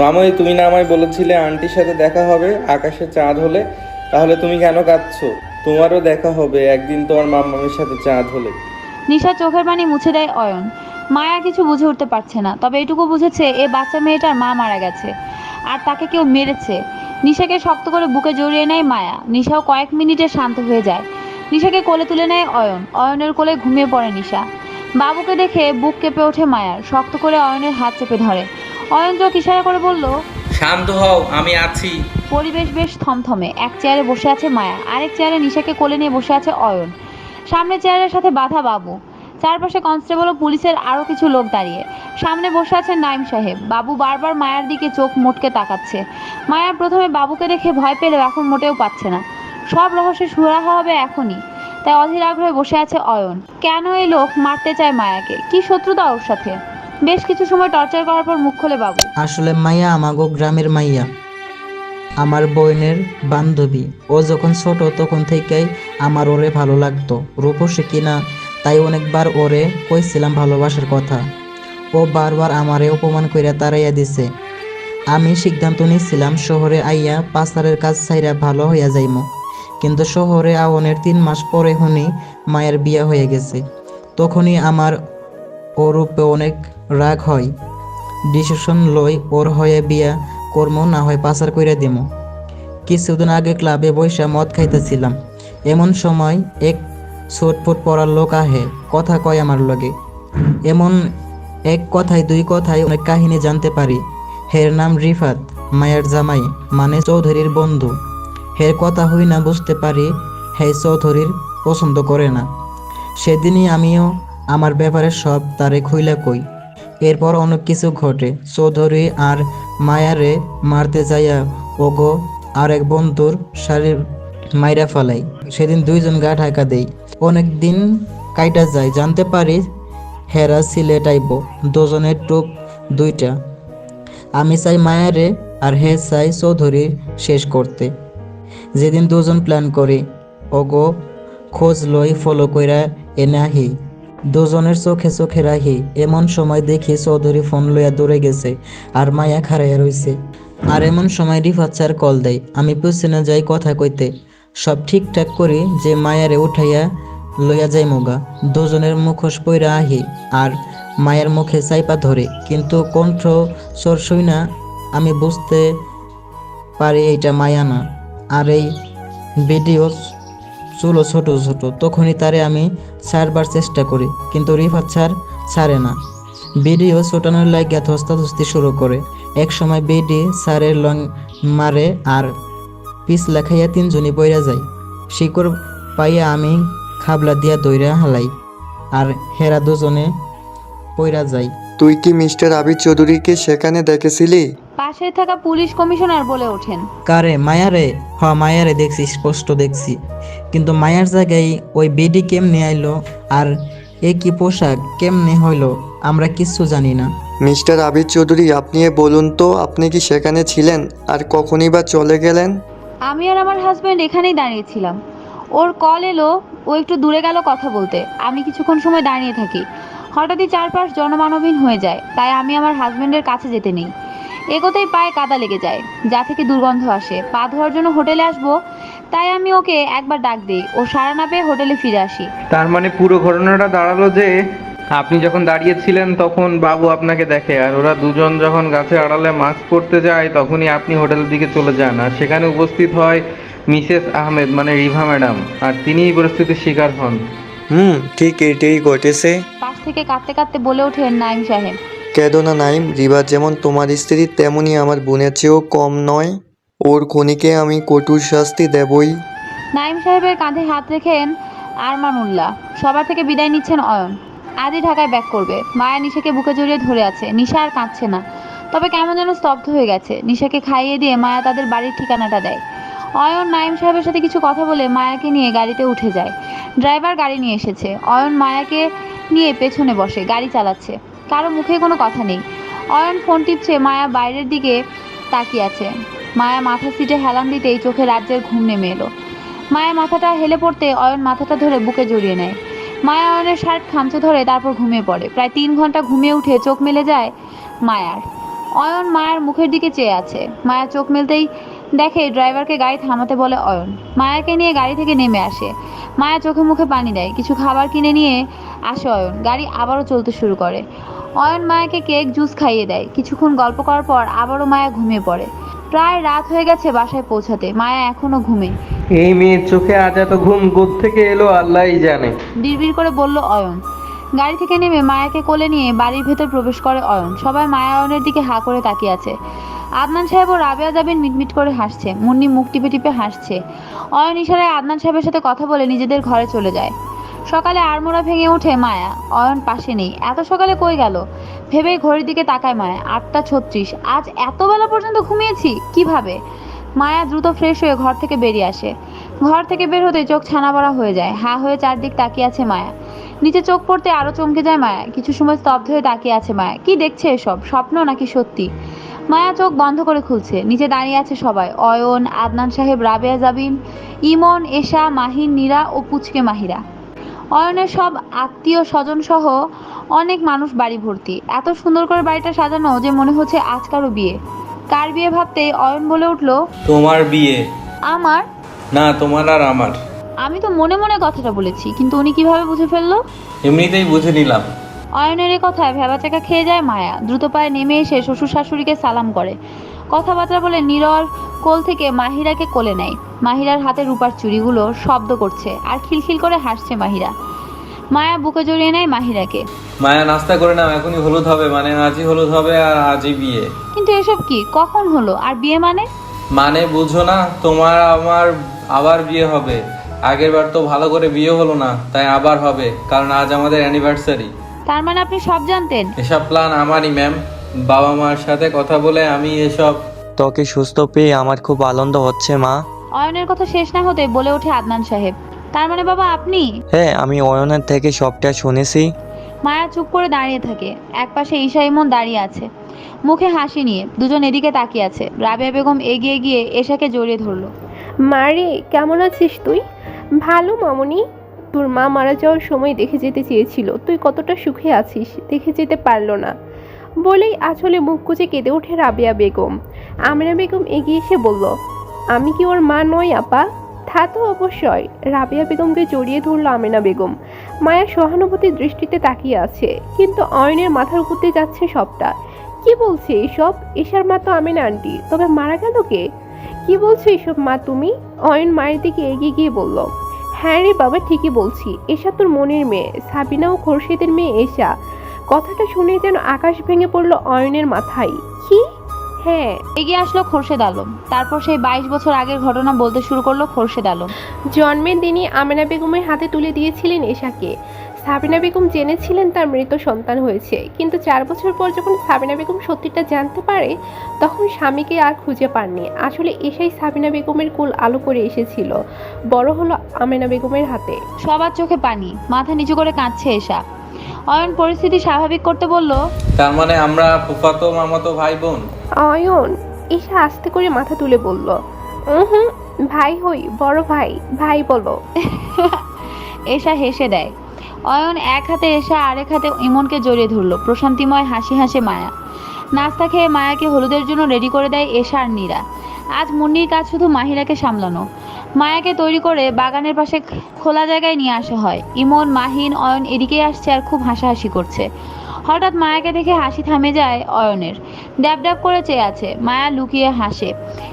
মামই তুমি না আমায় বলেছিলে আন্টির সাথে দেখা হবে, আকাশে চাঁদ হলে? তাহলে তুমি কেন কাঁদছো? তোমারও দেখা হবে, একদিন তোমার মামামের সাথে চাঁদ হলে। নিশা চোখের পানি মুছে দেয় অয়ন। মায়া কিছু বুঝে উঠতে পারছে না, তবে এটুকু বুঝেছে, এ বাচ্চা মেয়েটার মা মারা গেছে, আর তাকে কেউ মেরেছে। নিশাকে শক্ত করে বুকে জড়িয়ে নেয় মায়া। নিশাও কয়েক মিনিটে শান্ত হয়ে যায়। নিশাকে কোলে তুলে নেয় অয়ন। অয়নের কোলে ঘুমিয়ে পড়ে নিশা। বাবুকে দেখে বুক কেঁপে ওঠে মায়ার। শক্ত করে অয়নের হাত চেপে ধরে। অয়ন চোখ ইশারা করে বলল? শান্ত হও আমি আছি। পরিবেশ বেশ থমথমে। এক চেয়ারে বসে আছে মায়া আরেক চেয়ারে নিশাকে কোলে নিয়ে বসে আছে অয়ন। সামনে চেয়ারের সাথে বাধা বাবু। চারপাশে কনস্টেবল ও পুলিশের আরও কিছু লোক দাঁড়িয়ে। সামনে বসে আছেন নাইম সাহেব। বাবু বারবার মায়ার দিকে চোখ মোটকে তাকাচ্ছে। মায়া প্রথমে বাবুকে দেখে ভয় পেলেও এখন মোটেও পাচ্ছে না। সব রহস্য সুরাহা হবে এখনই। তাই অধীর আগ্রহে বসে আছে অয়ন। কেন এই লোক মারতে চায় মায়াকে? কি শত্রুতা ওর সাথে? বেশ কিছু সময় টর্চার করার পর মুখ খোলে বাবু। আসলে মাইয়া আমাগো গ্রামের মাইয়া। আমার বোনের বান্ধবী, ও যখন ছোট তখন থেকেই আমার ওরে ভালো লাগতো। রূপসী কিনা, তাই অনেকবার ওরে কইছিলাম ভালোবাসার কথা। ও বারবার আমারে অপমান কইরা তাড়াইয়া দিছে। আমি সিদ্ধান্ত নিয়েছিলাম শহরে আইয়া পাচারের কাজ ছাইরা ভালো হইয়া যাইমু। কিন্তু শহরে আওনের তিন মাস পরে শুনি মায়ের বিয়া হয়ে গেছে। তখনই আমার ওর উপরে অনেক রাগ হয়। ডিসিশন লই ওর হয়ে বিয়া কর্ম, না হয় পাচার কইরা দিমু। কিছুদিন আগে ক্লাবে বৈশা মদ খাইতেছিলাম। এমন সময় এক ছটফট পড়ার লোক আহে, কথা কয় আমার লগে। এমন এক কথায় দুই কথায় অনেক কাহিনী জানতে পারি। হের নাম রিফাত, মায়ের জামাই মানে চৌধুরীর বন্ধু। হের কথা হই না বুঝতে পারি হে চৌধুরীর পছন্দ করে না। সেদিনই আমিও আমার ব্যাপারে সব তারে খুইলা কই। এরপর অনেক কিছু ঘটে। চৌধুরী আর মায়ারে মারতে যাইয়া ওগো আর এক বন্ধুর শারীর মাইরা ফেলাই। সেদিন দুইজন গা ঢাকা দেই। অনেক দিন কাইটা যায়। জানতে পারি হেরা সিলেট আইব। দুজনের টুপ দুইটা। আমি চাই মায়ারে আর হে চাই চৌধুরী শেষ করতে। যেদিন দুজন প্ল্যান করি, ওগো খোঁজ লই ফলো কইরা এনে আহি। দুজনের চোখে চোখে রাখি। এমন সময় দেখি চৌধুরী ফোন লইয়া দৌড়ে গেছে আর মায়া খাড়াইয়া রইছে। আর এমন সময় রিফাত স্যার কল দেয়, আমি পিছনে যাই কথা কইতে। সব ঠিকঠাক করি যে মায়ারে উঠাইয়া লইয়া যাই মোগা দুজনের মুখোশ পইরা আহি আর মায়ের মুখে চাইপা ধরে, কিন্তু কণ্ঠ স্বর শুই না, আমি বুঝতে পারি এইটা মায়া না। আর এই ভিডিও চুলো ছোট ছোট তখনই তারে আমি ছাড়বার চেষ্টা করি কিন্তু রিফাত ছাড় ছাড়ে না। ভিডিও ছোটানোর লাগিয়া ধস্তাধস্তি শুরু করে। এক সময় বেডি স্যারের লং মারে আর পিস লেখাইয়া তিনজনই পইরা যায়। শিকড় পাইয়া আমি খাবলা দিয়া দইরা হালাই আর হেরা দুজনে পইরা যায়। তুই কি মিস্টার আবির চৌধুরীকে সেখানে দেখেছিলি? পাশে থাকা পুলিশ কমিশনার বলে ওঠেন। কারে মায়ারে? হ মায়ারে দেখছি স্পষ্ট দেখছি। কিন্তু মায়ার জায়গায় ওই বেডি কেমনে আইলো আর এ কি পোশাক কেমনে হইল আমরা কিচ্ছু জানি না। মিস্টার আবির চৌধুরী আপনি এ বলুন তো আপনি কি সেখানে ছিলেন আর কখনই বা চলে গেলেন? আমি আর আমার হাজব্যান্ড এখানেই দাঁড়িয়েছিলাম। ওর কল এলো ও একটু দূরে গেল কথা বলতে। আমি কিছুক্ষণ সময় দাঁড়িয়ে থাকি। হঠাৎই চারপাশ জনমানবহীন হয়ে যায় তাই আমি আমার হাজব্যান্ডের কাছে যেতে নেই। এগোতেই পায়ে কাদা লেগে যায় যা থেকে দুর্গন্ধ আসে। পা ধোয়ার জন্য হোটেলে আসব তাই আমি ওকে একবার ডাক দিই। ও সাড়া না পেয়ে হোটেলে ফিরে আসি। তার মানে পুরো ঘটনাটা দাঁড়াল যে আপনি যখন দাঁড়িয়েছিলেন তখন বাবু আপনাকে দেখে আর ওরা দুজন যখন গাছে আড়ালে মাস্ক পরতে যায় তখনই আপনি হোটেলের দিকে চলে যান। আর সেখানে উপস্থিত হয় মিসেস আহমেদ মানে রিভা ম্যাডাম আর তিনি এই পরিস্থিতির শিকার হন। হুম ঠিক এটাই ঘটেছে। পাশ থেকে কাঁদতে কাঁদতে বলে ওঠেন নাইম সাহেব। কেদো না নাইম রিবা যেমন তোমার স্ত্রী তেমনই আমার বোনের চেয়েও কম নয়। ওর খনিকে আমি কঠোর শাস্তি দেবই। নাইম সাহেবের কাঁধে হাত রেখেন আরমানুল্লাহ। সবার থেকে বিদায় নিচ্ছেন অয়ন। আদি ঢাকায় ব্যাক করবে। মায়া নিশাকে বুকে জড়িয়ে ধরে আছে। নিশা আর কাঁদছে না। তবে কেমন যেন স্তব্ধ হয়ে গেছে। নিশাকে খাইয়ে দিয়ে মায়া তাদের বাড়ির ঠিকানাটা দেয়। অয়ন নাইম সাহেবের সাথে কিছু কথা বলে মায়াকে নিয়ে গাড়িতে উঠে যায়। ড্রাইভার গাড়ি নিয়ে এসেছে। অয়ন মায়াকে নিয়ে পেছনে বসে, গাড়ি চালাচ্ছে। কারও মুখে কোনো কথা নেই। অয়ন ফোন টিপছে, মায়া বাইরের দিকে তাকিয়ে আছে। মায়া মাথা সিটে হেলান দিতেই চোখে রাজ্যের ঘুম নেমে এলো। মায়া মাথাটা হেলে পড়তে অয়ন মাথাটা ধরে বুকে জড়িয়ে নেয়। মায়া অয়নের শার্ট খামচে ধরে তারপর ঘুমিয়ে পড়ে। প্রায় তিন ঘণ্টা ঘুমিয়ে উঠে চোখ মেলে যায় মায়ার। অয়ন মায়ের মুখের দিকে চেয়ে আছে। মায়া চোখ মেলতেই দেখে ড্রাইভারকে গাড়ি থামাতে বলে অয়ন। মায়াকে নিয়ে গাড়ি থেকে নেমে আসে। মায়া চোখে মুখে পানি দেয়। কিছু খাবার কিনে নিয়ে আসে অয়ন। গাড়ি আবারও চলতে শুরু করে। অয়ন মায়াকে কেক, জুস খাইয়ে দেয়। কিছুক্ষণ গল্প করার পর আবারও মায়া ঘুমিয়ে পড়ে। প্রায় রাত হয়ে গেছে বাসায় পৌঁছাতে। মায়া এখনও ঘুমে। এই মেয়ের চোখে আজ এত ঘুম থেকে এলো আল্লাহই জানে। বিড়বিড় করে বলল অয়ন। গাড়ি থেকে নেমে মায়াকে কোলে নিয়ে বাড়ির ভেতর প্রবেশ করে অয়ন। সবাই মায়া অয়নের দিকে হা করে তাকিয়ে আছে। আদনান সাহেব ও রাবেয়া যাবেন মিটমিট করে হাসছে। মুন্নি মুখ টিপে টিপে হাসছে। অয়ন ইশারায় আদনান সাহেবের সাথে কথা বলে নিজেদের ঘরে চলে যায়। সকালে আড়মোড়া ভেঙে ওঠে মায়া। অয়ন পাশে নেই। এত সকালে কই গেল? ভেবে ঘড়ির দিকে তাকায় মায়া। আটটা ছত্রিশ। আজ এত বেলা পর্যন্ত ঘুমিয়েছি? কীভাবে? মায়া দ্রুত ফ্রেশ হয়ে ঘর থেকে বেরিয়ে আসে। ঘর থেকে বের হতে চোখ ছানাবড়া হয়ে যায়। হা হয়ে চারদিক তাকিয়ে আছে মায়া। নিচে চোখ পড়তে আরও চমকে যায় মায়া। কিছু সময় স্তব্ধ হয়ে তাকিয়ে আছে মায়া। কি দেখছে এসব? স্বপ্ন নাকি সত্যি? মায়া চোখ বন্ধ করে খুলছে। নিচে দাঁড়িয়ে আছে সবাই। অয়ন, আদনান সাহেব, রাবেয়া জাবিন, ইমন, এশা, মাহিন, নীরা ও পুচকে মাহিরা। অয়নের সব আত্মীয় স্বজন সহ অনেক মানুষ বাড়ি ভর্তি। এত সুন্দর করে বাড়িটা সাজানো যে মনে হচ্ছে আজ কারও বিয়ে। কার বিয়ে ভাবতেই অয়ন বলে উঠল তোমার বিয়ে। আমার? না তোমার আর আমার। আমি তো মনে মনে কথাটা বলেছি কিন্তু উনি কীভাবে বুঝে ফেলল? এমনিতেই বুঝে নিলাম। অয়নের এ কথায় ভেবাচাকা খেয়ে যায় মায়া। দ্রুত পায়ে নেমে এসে শ্বশুর শাশুড়িকে সালাম করে। কথাবার্তা বলে নীরর কোল থেকে মাহিরাকে কোলে নেয়। মাহিরার হাতে রূপার চুড়িগুলো শব্দ করছে আর খিলখিল করে হাসছে মাহিরা। মায়া বুকে জড়িয়ে নেয় মাহিরাকে। মায়া নাস্তা করে নাও এখনই হলুদ হবে মানে আজই হলুদ হবে আর আজই বিয়ে। কিন্তু এসব কি? কখন হলো? আর বিয়ে মানে? মানে বুঝো না তোমার আমার আবার বিয়ে হবে। আগের বার তো ভালো করে বিয়ে হলো না তাই আবার হবে কারণ আজ আমাদের অ্যানিভার্সারি তার মানে আপনি সব জানতেন? এসব প্ল্যান আমারই ম্যাম বাবা মার সাথে কথা বলে আমি এসব তোকে সুস্থ পেয়ে আমার খুব আনন্দ হচ্ছে মা। অয়নের কথা শেষ না হতে বলে ওঠে আদনান সাহেব। তার মানে বাবা আপনি? হ্যাঁ আমি অয়নের থেকে সবটা শুনেছি। মায়া চুপ করে দাঁড়িয়ে থাকে। একপাশে ঈশা ইমন দাঁড়িয়ে আছে। মুখে হাসি নিয়ে দুজন এদিকে তাকিয়ে আছে। রাবেয়া বেগম এগিয়ে গিয়ে এশাকে জড়িয়ে ধরলো। মারে কেমন আছিস তুই? ভালো মামনি। তোর মা মারা যাওয়ার সময় দেখে যেতে চেয়েছিল। তুই কতটা সুখে আছিস দেখে যেতে পারল না। বলেই আসলে মুখ কুচে কেঁদে ওঠে রাবিয়া বেগম। আমিনা বেগম এগিয়ে এসে বলল, আমি কি ওর মা নই, আপা? তা তো অবশ্যই। রাবিয়া বেগমকে জড়িয়ে ধরলো আমিনা বেগম। মায়া সহানুভূতির দৃষ্টিতে তাকিয়ে আছে, কিন্তু অয়নের মাথার উপর দিয়ে যাচ্ছে সবটা। কি বলছে এসব? এশার মা তো আমিনা আন্টি, তবে মারা গেল কে? কি বলছো এসব মা তুমি? অয়ন মায়ের দিকে এগিয়ে গিয়ে বলল হ্যাঁ রে বাবা, ঠিকই বলছি। এশা তোর মনের মেয়ে, সাবিনা ও খোরশেদের মেয়ে এশা। কথাটা শুনে যেন আকাশ ভেঙে পড়ল অয়নের মাথায়। কি? হ্যাঁ। এগিয়ে আসলো খোরশেদ আলম। তারপর সেই বাইশ বছর আগের ঘটনা বলতে শুরু করল খোরশেদ আলম। জন্মের দিনই আমেনা বেগমের হাতে তুলে দিয়েছিলেন এশাকে। সাবিনা বেগম জেনেছিলেন তার মৃত সন্তান হয়েছে। কিন্তু চার বছর পর যখন সাবিনা বেগম সত্যিটা জানতে পারে তখন স্বামীকে আর খুঁজে পাননি। আসলে এসাই সাবিনা বেগমের কুল আলো করে এসেছিল। বড় হলো আমেনা বেগমের হাতে। সবার চোখে পানি। মাথা নিচু করে কাঁদছে এশা। অয়ন পরিস্থিতি স্বাভাবিক করতে বলল তার মানে আমরা ফুফাতো মামাতো ভাই বোন অয়ন এসা আস্তে করে মাথা তুলে বলল হুম ভাই হই বড় ভাই ভাই বলো। এশা হেসে দেয়। অয়ন এক হাতে এশা আরেক হাতে ইমনকে জড়িয়ে ধরলো প্রশান্তিময় হাসি হাসে মায়া। নাস্তা খেয়ে মায়াকে হলুদের জন্য রেডি করে দেয় এশা আর নীরা। আজ মুন্নির কাজ শুধু মাহিরাকে সামলানো। মায়াকে তৈরি করে বাগানের পাশে খোলা জায়গায় নিয়ে আসা হয়। ইমন, মাহিন, অয়ন এদিকেই আসছে আর খুব হাসাহাসি করছে। হঠাৎ মায়াকে দেখে হাসি থামে যায় অয়নের। ড্যাব ড্যাব করে চেয়ে আছে। মায়া লুকিয়ে হাসে।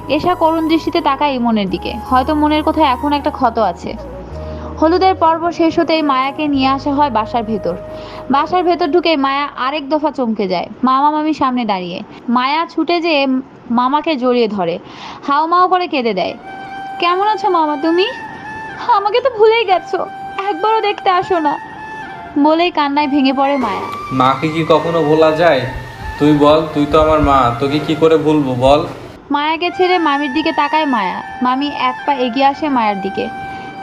এশা করুণ দৃষ্টিতে তাকায় ইমনের দিকে। হয়তো মনের কোথায় এখন একটা ক্ষত আছে। হলুদের পর্ব শেষ হতেই মায়াকে নিয়ে আসা হয় বাসার ভেতর। বাসার ভেতর ঢুকে মায়া আরেক দফা চমকে যায়। মামা মামি সামনে দাঁড়িয়ে। মায়া ছুটে যেয়ে মামাকে জড়িয়ে ধরে। হাউমাউ করে কেঁদে দেয়। কেমন আছো মামা তুমি? আমাকে তো ভুলেই গেছো। একবারও দেখতে আসো না। বলেই কান্নায় ভেঙে পড়ে মায়া। মাকে কি কখনো ভোলা যায়? তুই বল তুই তো আমার মা তোকে কি করে ভুলবো বল। মায়াকে ছেড়ে মামির দিকে তাকায় মায়া। মামি এক পা এগিয়ে আসে মায়ের দিকে।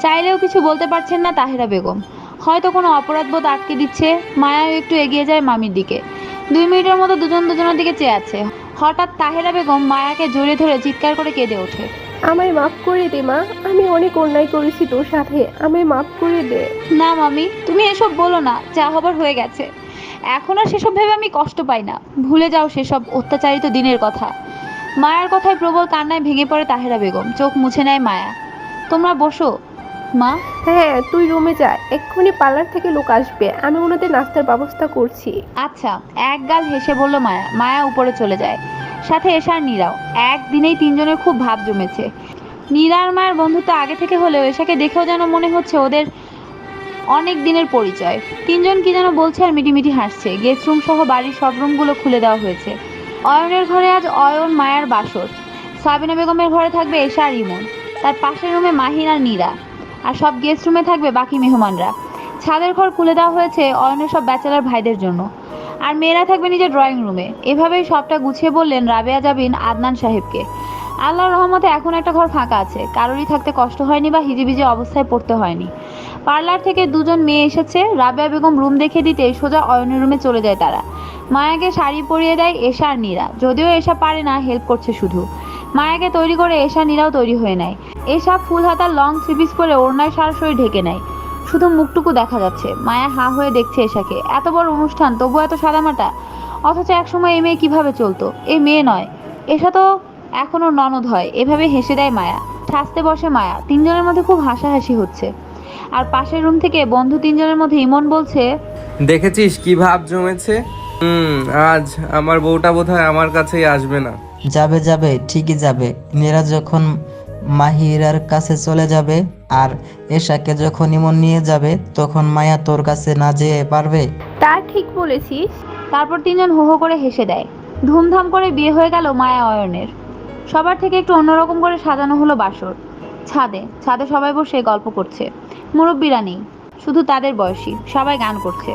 চাইলেও কিছু বলতে পারছেন না তাহেরা বেগম। হয়তো কোনো অপরাধবোধ আটকে দিচ্ছে মায়াও একটু এগিয়ে যায় মামির দিকে। দুই মিনিটের মতো দুজন দুজনের দিকে চেয়ে আছে। হঠাৎ তাহেরা বেগম মায়াকে জড়িয়ে ধরে চিৎকার করে কেঁদে ওঠে। আমায় মাফ করে দে মা। আমি অনেক অন্যায় করেছি তোর সাথে। আমায় মাফ করে দে। না মামি তুমি এসব বলো না। যা হবার হয়ে গেছে। এখন আর সেসব ভেবে আমি কষ্ট পাই না। ভুলে যাও সেসব অত্যাচারিত দিনের কথা। মায়ার কথায় প্রবল কান্নায় ভেঙে পড়ে তাহেরা বেগম। চোখ মুছে নেয় মায়া। তোমরা বসো। মা? হ্যাঁ তুই রুমে যা। এক্ষুনি পার্লার থেকে লোক আসবে। আমি ওনাদের নাস্তার ব্যবস্থা করছি। আচ্ছা এক গাল হেসে বলল মায়া। মায়া উপরে চলে যায়। সাথে এশার নীরাও। একদিনেই তিনজনের খুব ভাব জমেছে। নীরা আর মায়ের বন্ধুত্ব আগে থেকে হলেও এশাকে দেখেও যেন মনে হচ্ছে ওদের অনেক দিনের পরিচয়। তিনজন কি যেন বলছে আর মিটিমিটি হাসছে। গেস্ট রুম সহ বাড়ির সব রুমগুলো খুলে দেওয়া হয়েছে। অয়নের ঘরে আজ অয়ন মায়ার বাসর। সাবিনা বেগমের ঘরে থাকবে এশা আর ইমন। তার পাশের রুমে মাহিন আর নীরা। আর সব গেস্ট রুমে থাকবে বাকি মেহমানরা। ছাদের ঘর খুলে দেওয়া হয়েছে অয়নের সব ব্যাচেলার ভাইদের জন্য। আর মেয়েরা থাকবে নিজের ড্রয়িং রুমে এভাবেই সবটা গুছিয়ে বললেন রাবেয়া জাবিন আদনান সাহেবকে। আল্লাহর রহমতে এখন একটা ঘর ফাঁকা আছে। কারোরই থাকতে কষ্ট হয়নি বা হিজিবিজি অবস্থায় পড়তে হয়নি। পার্লার থেকে দুজন মেয়ে এসেছে। রাবেয়া বেগম রুম দেখে দিতে সোজা অয়নের রুমে চলে যায় তারা। মায়াকে শাড়ি পরিয়ে দেয় এশা আর নীরা। যদিও এশা পারে না হেল্প করছে শুধু। মায়াকে তৈরি করে এশা নীরাও তৈরি হয়ে নেয়। এশা ফুল হাতার লং থ্রি পিস পরে ওড়নায় সরাসরি ঢেকে নেয়। শুধু মুখটুকু দেখা যাচ্ছে। মায়া হা হয়ে দেখছে এশাকে। এত বড় অনুষ্ঠান তবু এত সাদামাটা। অথচ একসময় এই মেয়ে কীভাবে চলতো? এই মেয়ে নয়। এশা তো এখনও ননদ হয়। এভাবে হেসে দেয় মায়া। সাজতে বসে মায়া। তিনজনের মধ্যে খুব হাসাহাসি হচ্ছে। আর পাশের রুম থেকে বন্ধু তিনজনের মধ্যে ইমন বলছে দেখেছিস কি ভাব জমেছে? হুম আজ আমার বউটা বোধহয় আমার কাছেই আসবে না। যাবে যাবে ঠিকই যাবে। নীরা যখন মাহিরার কাছে চলে যাবে আর এশাকে যখন ইমন নিয়ে যাবে, তখন মায়া তোর কাছে না যেয়ে পারবে? তা ঠিক বলেছিস। তারপর তিনজন হো হো করে হেসে দেয়। ধুমধাম করে বিয়ে হয়ে গেল মায়া অয়নের। সবার থেকে একটু অন্যরকম করে সাজানো হলো বাসর। ছাদে ছাদে সবাই বসে গল্প করছে। মুরব্বীরা নেই, শুধু তাদের বয়সী, সবাই গান করছে।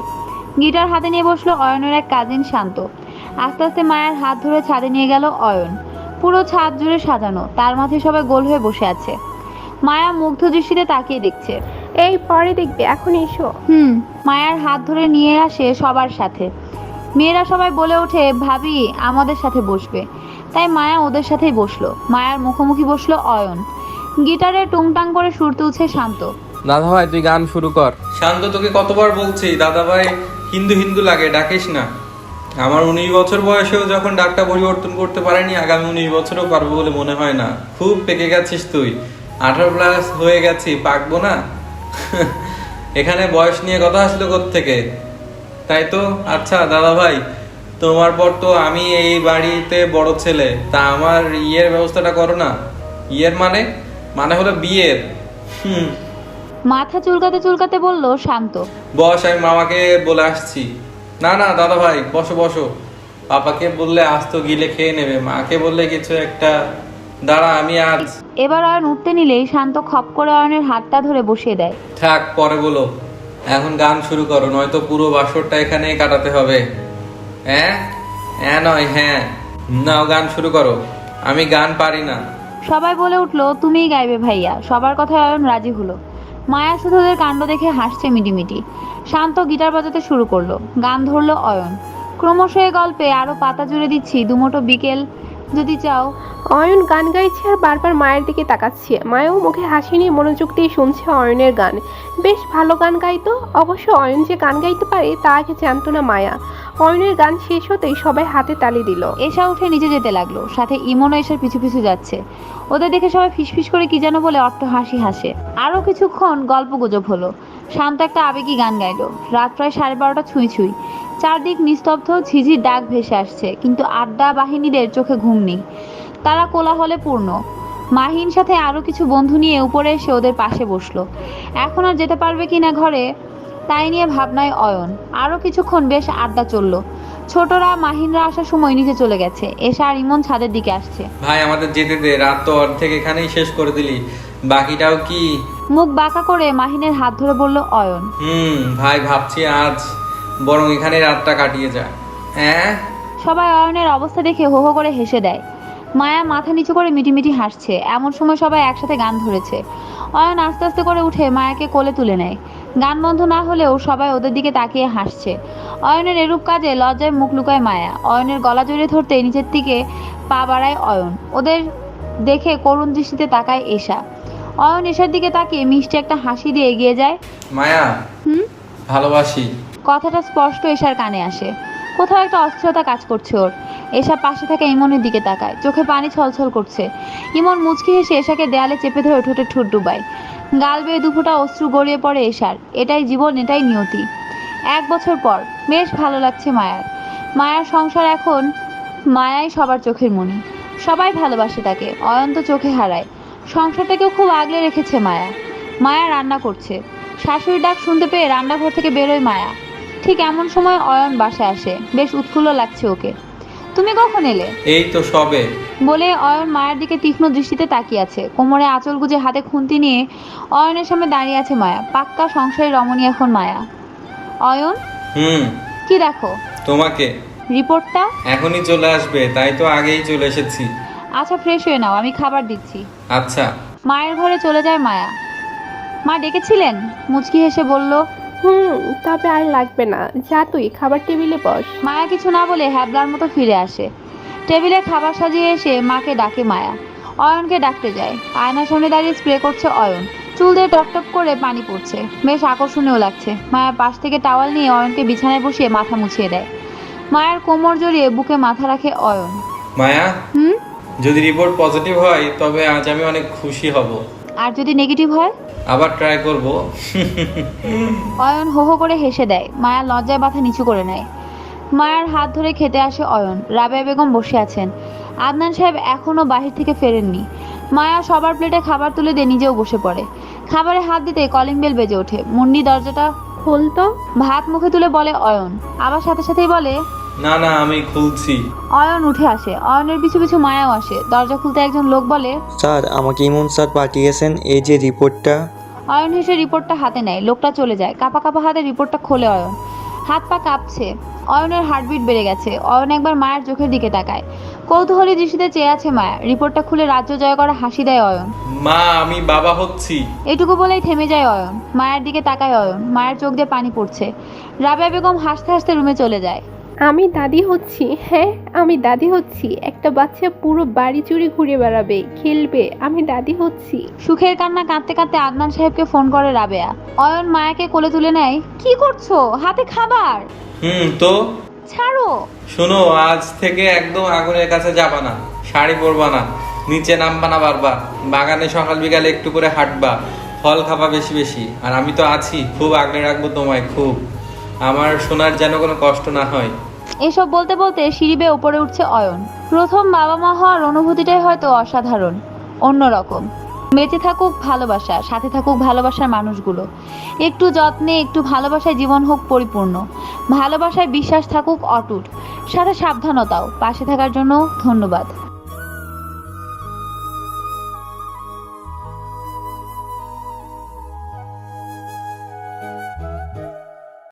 গিটার হাতে নিয়ে বসল অয়নের এক কাজিন শান্ত। আস্তে আস্তে মায়ের হাত ধরে ছাদে নিয়ে গেল অয়ন। পুরো ছাদ জুড়ে সাজানো, তার মাথায় সবাই গোল হয়ে বসে আছে। মায়া মুগ্ধ দৃষ্টিতে তাকিয়ে দেখছে। এই পরে দেখবে এখন এসো। হুম মায়ার হাত ধরে নিয়ে আসে সবার সাথে। মেয়েরা সবাই বলে ওঠে ভাবি আমাদের সাথে বসবে। তাই মায়া ওদের সাথেই বসল। মায়ার মুখোমুখি বসল অয়ন। গিটারে টুংটাং করে সুর তুলছে শান্ত। দাদা ভাই তুই গান শুরু কর। শান্ত তোকে কতবার বলছি দাদা ভাই হিন্দু হিন্দু লাগে ডাকিস না। আমার উনিশ বছর বয়সেও যখন ডাকটা পরিবর্তন করতে পারেনি আগামী উনিশ বছরও পারব বলে মনে হয় না। খুব পেকে গেছিস তুই। আঠারো প্লাস হয়ে গেছি পাকবো না? এখানে বয়স নিয়ে কথা আসলো থেকে তাই তো? আচ্ছা দাদা ভাই তোমার পর তো আমি এই বাড়িতে বড় ছেলে তা আমার ইয়ের ব্যবস্থাটা করো না। ইয়ের মানে? মানে হলো বিয়ের। হুম। মাথা চুলকাতে চুলকাতে বলল শান্ত। বস আমি মামাকে বলে আসছি। না না দাদা ভাই বসো বসো। পাপাকে বললে আজ তো গিলে খেয়ে নেবে মাকে বললে কিছু একটা দাঁড়া আমি আজ এবার অয়ন উঠতে নিলেই শান্ত খপ করে অয়নের হাতটা ধরে বসিয়ে দেয়। থাক পরে বলো। এখন গান শুরু করো নয়তো পুরো বাসরটা এখানেই কাটাতে হবে। হ্যাঁ হ্যাঁ নয় হ্যাঁ। নাও গান শুরু করো। আমি গান পারি না। সবাই বলে উঠল তুমিই গাইবে ভাইয়া। সবার কথায় অয়ন রাজি হলো। মায়া শুধু ওদের কাণ্ড দেখে হাসছে মিটিমিটি। শান্ত গিটার বাজাতে শুরু করল। গান ধরলো অয়ন। ক্রমশ এ গল্পে আরও পাতা জুড়ে দিচ্ছি দুমোটো বিকেল যদি চাও। অয়ন গান গাইছে আর বারবার মায়ের দিকে তাকাচ্ছে। মায়াও মুখে হাসি নিয়ে মনোযোগ দিয়ে শুনছে অয়নের গান। বেশ ভালো গান গাইতো। অবশ্য অয়ন যে গান গাইতে পারে, তা আগে জানতো না মায়া। অয়নের গান শেষ হতেই সবাই হাতে তালি দিল। এসা উঠে নিচে যেতে লাগল। সাথে ইমনও এসার পিছু পিছু যাচ্ছে। ওদের দেখে সবাই ফিসফিস করে কি যেন বলে অট্ট হাসি হাসে। আরও কিছুক্ষণ গল্প গুজব হলো। শান্ত একটা আবেগী গান গাইলো। রাত প্রায় সাড়ে বারোটা ছুঁই ছুঁই। চারদিক নিস্তব্ধ, ঝিঝির ডাক ভেসে আসছে, কিন্তু আড্ডা বাহিনীদের চোখে ঘুম নেই। তারা কোলাহলে পূর্ণ। মাহিন সাথে আরও কিছু বন্ধু নিয়ে উপরে এসে ওদের পাশে বসল। এখন আর যেতে পারবে কি না ঘরে, তাই নিয়ে ভাবনায় অয়ন। আরও কিছুক্ষণ বেশ আড্ডা চলল। ছোটরা, মাহিনরা আসার সময় নিচে চলে গেছে। এসে আর ইমন ছাদের দিকে আসছে। ভাই, আমাদের যেতে দে। রাত তো অর্ধেক এখানেই শেষ করে দিলি। বাকিটাও কি? মুখ বাঁকা করে মাহিনের হাত ধরে বলল অয়ন। হুম ভাই ভাবছি আজ বরং এখানে রাতটা কাটিয়ে যায়। হ্যাঁ সবাই অয়নের অবস্থা দেখে হো হো করে হেসে দেয়। মায়া মাথা নিচু করে মিটিমিটি হাসছে। এমন সময় সবাই একসাথে গান ধরেছে। অয়ন আস্তে আস্তে করে উঠে মায়াকে কোলে তুলে নেয়। গান বন্ধ না হলেও সবাই ওদের দিকে তাকিয়ে হাসছে। অয়নের এরূপ কাজে লজ্জায় মুখ লুকায় মায়া। অয়নের গলা জড়িয়ে ধরতে নিচের দিকে পা বাড়ায় অয়ন। ওদের দেখে করুণ দৃষ্টিতে তাকায় এশা। অয়ন এশার দিকে তাকিয়ে মিষ্টি একটা হাসি দিয়ে এগিয়ে যায়। মায়া হুম? ভালোবাসি। কথাটা স্পষ্ট এশার কানে আসে। কোথাও একটা অস্থিরতা কাজ করছে ওর। এশা পাশে থাকা ইমনের দিকে তাকায়। চোখে পানি ছলছল করছে। ইমন মুচকি হেসে এশাকে দেয়ালে চেপে ধরে ঠোঁটে ঠোঁট ডুবায়। গাল বেয়ে দুফোঁটা অশ্রু গড়িয়ে পড়ে এশার। এটাই জীবন এটাই নিয়তি। এক বছর পর বেশ ভালো লাগছে মায়ার। মায়ার সংসার এখন মায়াই সবার চোখের মণি। সবাই ভালোবাসে তাকে। অয়ন্ত চোখে হারায়। সংসারটাকেও খুব আগলে রেখেছে মায়া। মায়া রান্না করছে। শাশুড়ি ডাক শুনতে পেয়ে রান্নাঘর থেকে বেরোয় মায়া। ঠিক এমন সময় অয়ন বাসায় আসে। বেশ উৎফুল্ল লাগছে ওকে। তুমি কখন এলে? এই তো সবে। বলে অয়ন মায়ের দিকে তীক্ষ্ণ দৃষ্টিতে তাকিয়ে আছে। কোমরে আঁচল গুজে হাতে খুন্তি নিয়ে অয়নের সামনে দাঁড়িয়ে আছে মায়া। পাক্কা সংসারী রমণী এখন মায়া। অয়ন? হুম। কি দেখো? তোমাকে। রিপোর্টটা? এখনই চলে আসবে তাই তো আগেই চলে এসেছি। আচ্ছা ফ্রেশ হয়ে নাও আমি খাবার দিচ্ছি। আচ্ছা। মায়ের ঘরে চলে যায় মায়া। মা ডেকেছিলেন? মুচকি হেসে বলল হুম তবে আর লাগবে না। যা তুই খাবার টেবিলে বস। মায়া কিছু না বলে হ্যাবলার মতো ফিরে আসে। টেবিলে খাবার সাজিয়ে এসে মাকে ডাকে মায়া। অয়নকে ডাকতে যায়। আয়নার সামনে দাঁড়িয়ে স্প্রে করছে অয়ন। চুল দিয়ে টপটপ করে পানি পড়ছে। বেশ আকর্ষণীয় লাগছে। মায়া পাশ থেকে টাওয়াল নিয়ে অয়নকে বিছানায় বসিয়ে মাথা মুছিয়ে দেয়। মায়ের কোমর জড়িয়ে বুকে মাথা রাখে অয়ন। মায়া? হুম? যদি রিপোর্ট পজিটিভ হয় তবে আজ আমি অনেক খুশি হব। আর যদি নেগেটিভ হয়? আবার ট্রাই করব। অয়ন হো হো করে হেসে দেয়। মায়া লজ্জায় মাথা নিচু করে নেয়। মায়ার হাত ধরে খেতে আসে অয়ন। রাবেয়া বেগম বসে আছেন। আদনান সাহেব এখনও বাহির থেকে ফেরেননি। মায়া সবার প্লেটে খাবার তুলে দিয়ে নিজেও বসে পড়ে। খাবারে হাত দিতে কলিং বেল বেজে ওঠে। মুন্ডি দরজাটা খুলতো ভাত মুখে তুলে বলে অয়ন। আবার সাথে সাথেই বলে না না আমি খুলছি। অয়ন উঠে আসে। অয়নের পিছু পিছু মায়াও আসে। দরজা খুলতে একজন লোক বলে স্যার আমাকে ইমন স্যার পাঠিয়েছেন এই যে রিপোর্টটা। অয়ন হেসে রিপোর্টটা হাতে নেয়। লোকটা চলে যায়। কাপা কাপা হাতে রিপোর্টটা খোলে অয়ন। হাত পা কাঁপছে। অয়নের হার্টবিট বেড়ে গেছে। অয়ন একবার মায়ের চোখের দিকে তাকায়। কৌতূহলী দৃষ্টিতে চেয়ে আছে মায়া। রিপোর্টটা খুলে রাজ্য জয় করা হাসি দেয় অয়ন। মা আমি বাবা হচ্ছি। এটুকু বলেই থেমে যায় অয়ন। মায়ের দিকে তাকায় অয়ন। মায়ের চোখ দিয়ে পানি পড়ছে। রাবেয়া বেগম হাসতে হাসতে রুমে চলে যায়। আমি দাদি হচ্ছি হ্যাঁ আমি দাদি হচ্ছি। একটা বাচ্চা পুরো বাড়ি চুরি ঘুরে বেড়াবে খেলবে আমি দাদি হচ্ছি। সুখের কান্না কাঁদতে কাঁদতে আদনান সাহেবকে ফোন করে রাবেয়া। অয়ন মায়াকে কোলে তুলে নেয় কি করছ? হাতে খাবার? হুম তো? ছাড়ো। শোনো আজ থেকে একদম আগুনের কাছে যাবা না শাড়ি পরবা না নিচে নামবা না বারবার বাগানে সকাল বিকালে একটু করে হাঁটবা ফল খাবা বেশি বেশি আর আমি তো আছি খুব আগলে রাখব তোমায় খুব। আমার শোনার যেন কোনো কষ্ট না হয়। এসব বলতে বলতে সিঁড়ি বেয়ে উপরে উঠছে অয়ন। প্রথম বাবা মা হওয়ার অনুভূতিটাই হয়তো অসাধারণ, অন্যরকম। বেঁচে থাকুক ভালোবাসা, সাথে থাকুক ভালোবাসার মানুষগুলো। একটু যত্নে, একটু ভালোবাসায় জীবন হোক পরিপূর্ণ। ভালোবাসায় বিশ্বাস থাকুক অটুট। সাথে সাবধানতাও। পাশে থাকার জন্য ধন্যবাদ।